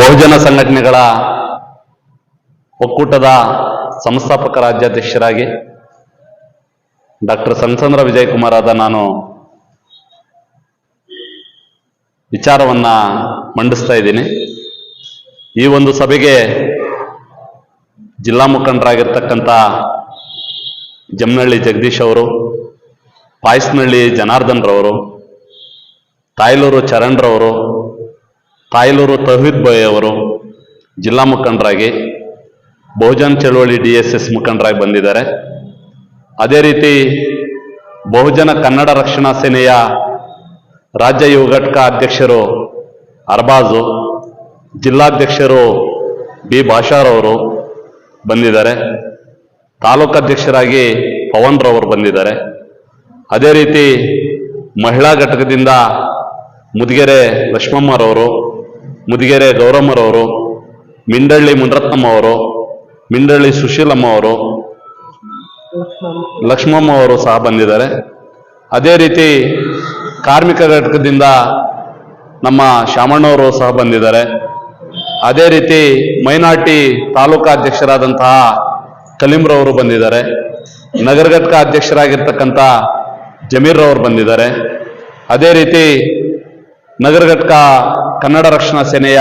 ಬಹುಜನ ಸಂಘಟನೆಗಳ ಒಕ್ಕೂಟದ ಸಂಸ್ಥಾಪಕ ರಾಜ್ಯಾಧ್ಯಕ್ಷರಾಗಿ ಡಾಕ್ಟರ್ ಸಂಸಂದ್ರ ವಿಜಯಕುಮಾರ್ ಆದ ನಾನು ವಿಚಾರವನ್ನ ಮಂಡಿಸ್ತಾ ಇದ್ದೀನಿ. ಈ ಒಂದು ಸಭೆಗೆ ಜಿಲ್ಲಾ ಮುಖಂಡರಾಗಿರ್ತಕ್ಕಂಥ ಜಮ್ನಹಳ್ಳಿ ಜಗದೀಶ್ ಅವರು ಪಾಯಸ್ನಹಳ್ಳಿ ಜನಾರ್ದನ್ ರವರು ತಾಯ್ಲೂರು ಚರಣ್ ರವರು ತಾಯ್ಲೂರು ತೌಹೀದ್ ಬಾಯ್ ಅವರು ಜಿಲ್ಲಾ ಮುಖಂಡರಾಗಿ, ಬಹುಜನ್ ಚಳವಳಿ ಡಿ ಎಸ್ ಎಸ್ ಮುಖಂಡರಾಗಿ ಬಂದಿದ್ದಾರೆ. ಅದೇ ರೀತಿ ಬಹುಜನ ಕನ್ನಡ ರಕ್ಷಣಾ ಸೇನೆಯ ರಾಜ್ಯ ಯುವ ಘಟಕ ಅಧ್ಯಕ್ಷರು ಅರ್ಬಾಜು, ಜಿಲ್ಲಾಧ್ಯಕ್ಷರು ಬಿ ಭಾಷಾರ್ ಅವರು ಬಂದಿದ್ದಾರೆ. ತಾಲೂಕು ಅಧ್ಯಕ್ಷರಾಗಿ ಪವನ್ ರವರು ಬಂದಿದ್ದಾರೆ. ಅದೇ ರೀತಿ ಮಹಿಳಾ ಘಟಕದಿಂದ ಮುದಿಗೆರೆ ಲಕ್ಷ್ಮಮ್ಮರವರು ಮುದಿಗೆರೆ ಗೌರಮ್ಮರವರು, ಮಿಂಡಳ್ಳಿ ಮುನರತ್ನಮ್ಮ ಅವರು ಮಿಂಡಳ್ಳಿ ಸುಶೀಲಮ್ಮ ಅವರು ಲಕ್ಷ್ಮಮ್ಮ ಅವರು ಸಹ ಬಂದಿದ್ದಾರೆ. ಅದೇ ರೀತಿ ಕಾರ್ಮಿಕ ಘಟಕದಿಂದ ನಮ್ಮ ಶಾಮಣ್ಣವರು ಸಹ ಬಂದಿದ್ದಾರೆ. ಅದೇ ರೀತಿ ಮೈನಾಟಿ ತಾಲೂಕಾ ಅಧ್ಯಕ್ಷರಾದಂತಹ ಕಲೀಮ್ರವರು ಬಂದಿದ್ದಾರೆ. ನಗರ ಘಟಕ ಅಧ್ಯಕ್ಷರಾಗಿರ್ತಕ್ಕಂಥ ಜಮೀರ್ ರವರು ಬಂದಿದ್ದಾರೆ. ಅದೇ ರೀತಿ ನಗರ ಘಟಕ ಕನ್ನಡ ರಕ್ಷಣಾ ಸೇನೆಯ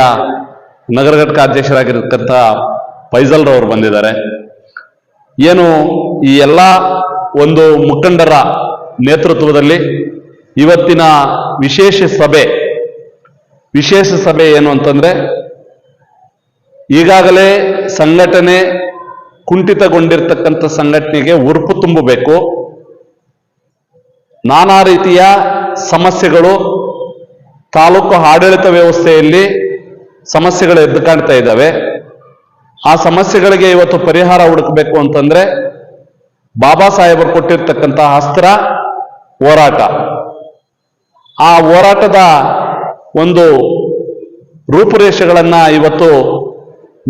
ನಗರ ಘಟಕ ಅಧ್ಯಕ್ಷರಾಗಿರ್ತಕ್ಕಂಥ ಫೈಜಲ್ ರವರು ಬಂದಿದ್ದಾರೆ. ಏನು ಈ ಎಲ್ಲ ಒಂದು ಮುಖಂಡರ ನೇತೃತ್ವದಲ್ಲಿ ಇವತ್ತಿನ ವಿಶೇಷ ಸಭೆ ವಿಶೇಷ ಸಭೆ ಏನು ಅಂತಂದ್ರೆ ಈಗಾಗಲೇ ಸಂಘಟನೆ ಕುಂಠಿತಗೊಂಡಿರ್ತಕ್ಕಂಥ ಸಂಘಟನೆಗೆ ಉರುಪು ತುಂಬಬೇಕು. ನಾನಾ ರೀತಿಯ ಸಮಸ್ಯೆಗಳು ತಾಲೂಕು ಆಡಳಿತ ವ್ಯವಸ್ಥೆಯಲ್ಲಿ ಸಮಸ್ಯೆಗಳು ಎದ್ದು ಕಾಣ್ತಾ ಇದ್ದಾವೆ. ಆ ಸಮಸ್ಯೆಗಳಿಗೆ ಇವತ್ತು ಪರಿಹಾರ ಹುಡುಕಬೇಕು ಅಂತಂದ್ರೆ ಬಾಬಾ ಸಾಹೇಬರು ಕೊಟ್ಟಿರ್ತಕ್ಕಂಥ ಅಸ್ತ್ರ ಹೋರಾಟ. ಆ ಹೋರಾಟದ ಒಂದು ರೂಪುರೇಷೆಗಳನ್ನ ಇವತ್ತು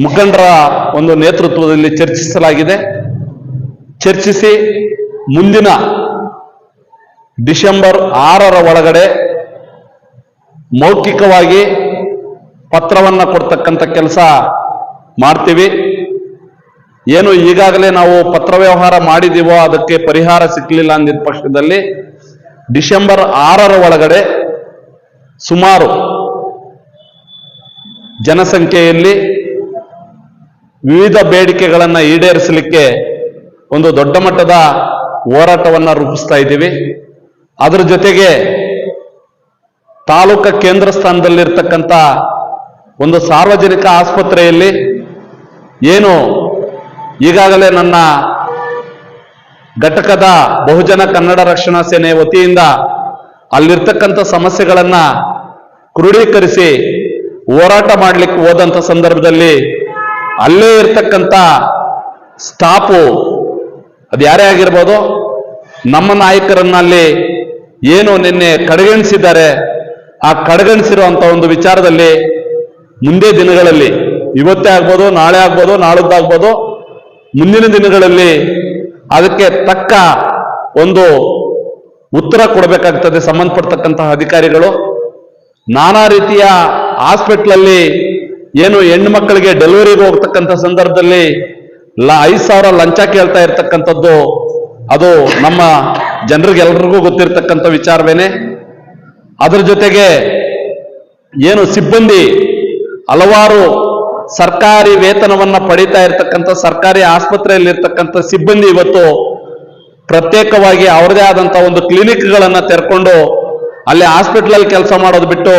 ಮುಖಂಡರ ಒಂದು ನೇತೃತ್ವದಲ್ಲಿ ಚರ್ಚಿಸಲಾಗಿದೆ. ಚರ್ಚಿಸಿ ಮುಂದಿನ ಡಿಸೆಂಬರ್ ಆರರ ಒಳಗಡೆ ಮೌಖಿಕವಾಗಿ ಪತ್ರವನ್ನ ಕೊಡ್ತಕ್ಕಂಥ ಕೆಲಸ ಮಾಡ್ತೀವಿ. ಏನು ಈಗಾಗಲೇ ನಾವು ಪತ್ರ ವ್ಯವಹಾರ ಮಾಡಿದೀವೋ ಅದಕ್ಕೆ ಪರಿಹಾರ ಸಿಕ್ಕಲಿಲ್ಲ ಅಂದಿದ್ದ ಪಕ್ಷದಲ್ಲಿ ಡಿಸೆಂಬರ್ ಆರರ ಒಳಗಡೆ ಸುಮಾರು ಜನಸಂಖ್ಯೆಯಲ್ಲಿ ವಿವಿಧ ಬೇಡಿಕೆಗಳನ್ನು ಈಡೇರಿಸಲಿಕ್ಕೆ ಒಂದು ದೊಡ್ಡ ಮಟ್ಟದ ಹೋರಾಟವನ್ನು ರೂಪಿಸ್ತಾ ಇದ್ದೀವಿ. ಅದರ ಜೊತೆಗೆ ತಾಲೂಕ ಕೇಂದ್ರ ಸ್ಥಾನದಲ್ಲಿರ್ತಕ್ಕಂಥ ಒಂದು ಸಾರ್ವಜನಿಕ ಆಸ್ಪತ್ರೆಯಲ್ಲಿ ಏನು ಈಗಾಗಲೇ ನನ್ನ ಘಟಕದ ಬಹುಜನ ಕನ್ನಡ ರಕ್ಷಣಾ ಸೇನೆ ವತಿಯಿಂದ ಅಲ್ಲಿರ್ತಕ್ಕಂಥ ಸಮಸ್ಯೆಗಳನ್ನ ಕ್ರೋಢೀಕರಿಸಿ ಹೋರಾಟ ಮಾಡಲಿಕ್ಕೆ ಹೋದಂಥ ಸಂದರ್ಭದಲ್ಲಿ ಅಲ್ಲೇ ಇರ್ತಕ್ಕಂಥ ಸ್ಟಾಪು ಅದು ಯಾರೇ ಆಗಿರ್ಬೋದು, ನಮ್ಮ ನಾಯಕರನ್ನ ಅಲ್ಲಿ ಏನು ನಿನ್ನೆ ಕಡೆಗಣಿಸಿದ್ದಾರೆ ಆ ಕಡೆಗಣಿಸಿರುವಂತ ಒಂದು ವಿಚಾರದಲ್ಲಿ ಮುಂದೆ ದಿನಗಳಲ್ಲಿ, ಇವತ್ತೇ ಆಗ್ಬೋದು, ನಾಳೆ ಆಗ್ಬೋದು, ನಾಳದ್ದಾಗ್ಬೋದು, ಮುಂದಿನ ದಿನಗಳಲ್ಲಿ ಅದಕ್ಕೆ ತಕ್ಕ ಒಂದು ಉತ್ತರ ಕೊಡಬೇಕಾಗ್ತದೆ ಸಂಬಂಧಪಡ್ತಕ್ಕಂತಹ ಅಧಿಕಾರಿಗಳು. ನಾನಾ ರೀತಿಯ ಹಾಸ್ಪಿಟ್ಲಲ್ಲಿ ಏನು ಹೆಣ್ಣು ಮಕ್ಕಳಿಗೆ ಡೆಲಿವರಿಗೆ ಹೋಗ್ತಕ್ಕಂಥ ಸಂದರ್ಭದಲ್ಲಿ ಲ ಐದು ಸಾವಿರ ಲಂಚ ಕೇಳ್ತಾ ಇರ್ತಕ್ಕಂಥದ್ದು, ಅದು ನಮ್ಮ ಜನರಿಗೆಲ್ಲರಿಗೂ ಗೊತ್ತಿರತಕ್ಕಂಥ ವಿಚಾರವೇನೆ. ಅದರ ಜೊತೆಗೆ ಏನು ಸಿಬ್ಬಂದಿ ಹಲವಾರು ಸರ್ಕಾರಿ ವೇತನವನ್ನ ಪಡಿತಾ ಇರ್ತಕ್ಕಂಥ ಸರ್ಕಾರಿ ಆಸ್ಪತ್ರೆಯಲ್ಲಿ ಇರ್ತಕ್ಕಂಥ ಸಿಬ್ಬಂದಿ ಇವತ್ತು ಪ್ರತ್ಯೇಕವಾಗಿ ಅವರದೇ ಆದಂತಹ ಒಂದು ಕ್ಲಿನಿಕ್ಗಳನ್ನ ತೆರ್ಕೊಂಡು ಅಲ್ಲಿ ಹಾಸ್ಪಿಟ್ಲಲ್ಲಿ ಕೆಲಸ ಮಾಡೋದು ಬಿಟ್ಟು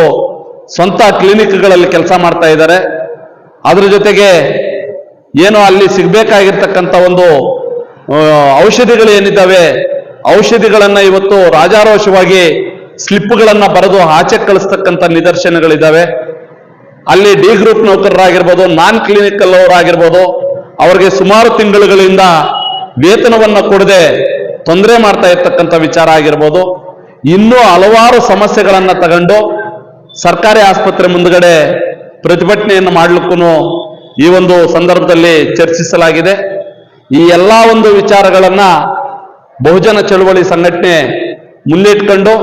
ಸ್ವಂತ ಕ್ಲಿನಿಕ್ಗಳಲ್ಲಿ ಕೆಲಸ ಮಾಡ್ತಾ ಇದ್ದಾರೆ. ಅದ್ರ ಜೊತೆಗೆ ಏನು ಅಲ್ಲಿ ಸಿಗ್ಬೇಕಾಗಿರ್ತಕ್ಕಂಥ ಒಂದು ಔಷಧಿಗಳು ಏನಿದ್ದಾವೆ, ಔಷಧಿಗಳನ್ನ ಇವತ್ತು ರಾಜಾರೋಷವಾಗಿ ಸ್ಲಿಪ್ಗಳನ್ನ ಬರೆದು ಆಚೆ ಕಳಿಸ್ತಕ್ಕಂಥ ನಿದರ್ಶನಗಳಿದ್ದಾವೆ ಅಲ್ಲಿ ಡಿ ಗ್ರೂಪ್ ನೌಕರರಾಗಿರ್ಬೋದು, ನಾನ್ ಕ್ಲಿನಿಕಲ್ ಅವರಾಗಿರ್ಬೋದು, ಅವರಿಗೆ ಸುಮಾರು ತಿಂಗಳುಗಳಿಂದ ವೇತನವನ್ನ ಕೊಡದೆ ತೊಂದರೆ ಮಾಡ್ತಾ ಇರ್ತಕ್ಕಂಥ ವಿಚಾರ ಆಗಿರ್ಬೋದು. ಇನ್ನೂ ಹಲವಾರು ಸಮಸ್ಯೆಗಳನ್ನ ತಗೊಂಡು ಸರ್ಕಾರಿ ಆಸ್ಪತ್ರೆ ಮುಂದ್ಗಡೆ ಪ್ರತಿಭಟನೆಯನ್ನು ಮಾಡ್ಲಿಕ್ಕೂ ಈ ಒಂದು ಸಂದರ್ಭದಲ್ಲಿ ಚರ್ಚಿಸಲಾಗಿದೆ. ಈ ಎಲ್ಲ ಒಂದು ವಿಚಾರಗಳನ್ನ ಬಹುಜನ ಚಳುವಳಿ ಸಂಘಟನೆ ಮುನ್ನಿಟ್ಕೊಂಡು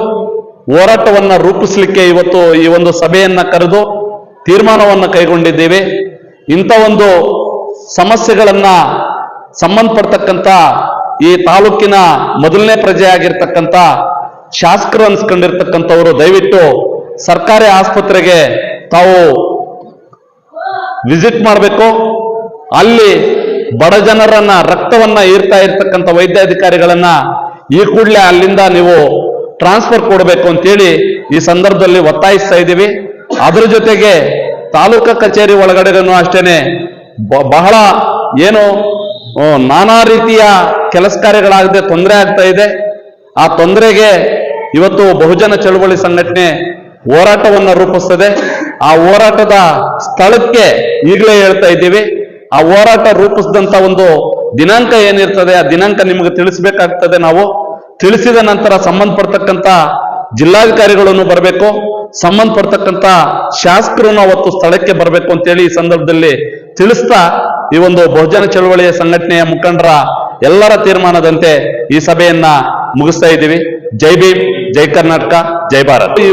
ಹೋರಾಟವನ್ನ ರೂಪಿಸಲಿಕ್ಕೆ ಇವತ್ತು ಈ ಒಂದು ಸಭೆಯನ್ನ ಕರೆದು ತೀರ್ಮಾನವನ್ನು ಕೈಗೊಂಡಿದ್ದೇವೆ. ಇಂಥ ಒಂದು ಸಮಸ್ಯೆಗಳನ್ನ ಸಂಬಂಧಪಡ್ತಕ್ಕಂಥ ಈ ತಾಲೂಕಿನ ಮೊದಲನೇ ಪ್ರಜೆಯಾಗಿರ್ತಕ್ಕಂಥ ಶಾಸಕರು ಅನ್ಸ್ಕೊಂಡಿರ್ತಕ್ಕಂಥವರು, ದಯವಿಟ್ಟು ಸರ್ಕಾರಿ ಆಸ್ಪತ್ರೆಗೆ ತಾವು ವಿಸಿಟ್ ಮಾಡಬೇಕು. ಅಲ್ಲಿ ಬಡ ಜನರನ್ನ ರಕ್ತವನ್ನ ಹೀರ್ತಾ ಇರ್ತಕ್ಕಂಥ ವೈದ್ಯಾಧಿಕಾರಿಗಳನ್ನ ಈ ಕೂಡಲೇ ಅಲ್ಲಿಂದ ನೀವು ಟ್ರಾನ್ಸ್ಫರ್ ಕೊಡಬೇಕು ಅಂತೇಳಿ ಈ ಸಂದರ್ಭದಲ್ಲಿ ಒತ್ತಾಯಿಸ್ತಾ ಇದ್ದೀವಿ. ಅದರ ಜೊತೆಗೆ ತಾಲೂಕಾ ಕಚೇರಿ ಒಳಗಡೆನೂ ಅಷ್ಟೇನೆ ಬಹಳ ಏನು ನಾನಾ ರೀತಿಯ ಕೆಲಸ ಕಾರ್ಯಗಳಾಗದೆ ತೊಂದರೆ ಆಗ್ತಾ ಇದೆ. ಆ ತೊಂದರೆಗೆ ಇವತ್ತು ಬಹುಜನ ಚಳುವಳಿ ಸಂಘಟನೆ ಹೋರಾಟವನ್ನು ರೂಪಿಸ್ತದೆ. ಆ ಹೋರಾಟದ ಸ್ಥಳಕ್ಕೆ ಈಗಲೇ ಹೇಳ್ತಾ ಇದ್ದೀವಿ. ಆ ಹೋರಾಟ ರೂಪಿಸಿದಂತ ಒಂದು ದಿನಾಂಕ ಏನಿರ್ತದೆ, ಆ ದಿನಾಂಕ ನಿಮಗೆ ತಿಳಿಸ್ಬೇಕಾಗ್ತದೆ ನಾವು. ತಿಳಿಸಿದ ನಂತರ ಸಂಬಂಧಪಡ್ತಕ್ಕಂಥ ಜಿಲ್ಲಾಧಿಕಾರಿಗಳನ್ನು ಬರಬೇಕು, ಸಂಬಂಧಪಡ್ತಕ್ಕಂಥ ಶಾಸಕರನ್ನು ಅವತ್ತು ಸ್ಥಳಕ್ಕೆ ಬರಬೇಕು ಅಂತೇಳಿ ಈ ಸಂದರ್ಭದಲ್ಲಿ ತಿಳಿಸ್ತಾ ಈ ಒಂದು ಬಹುಜನ ಚಳವಳಿಯ ಸಂಘಟನೆಯ ಮುಖಂಡರ ಎಲ್ಲರ ತೀರ್ಮಾನದಂತೆ ಈ ಸಭೆಯನ್ನ ಮುಗಿಸ್ತಾ ಇದ್ದೀವಿ. ಜೈ ಭೀಮ್, ಜೈ ಕರ್ನಾಟಕ, ಜೈ ಭಾರತ್.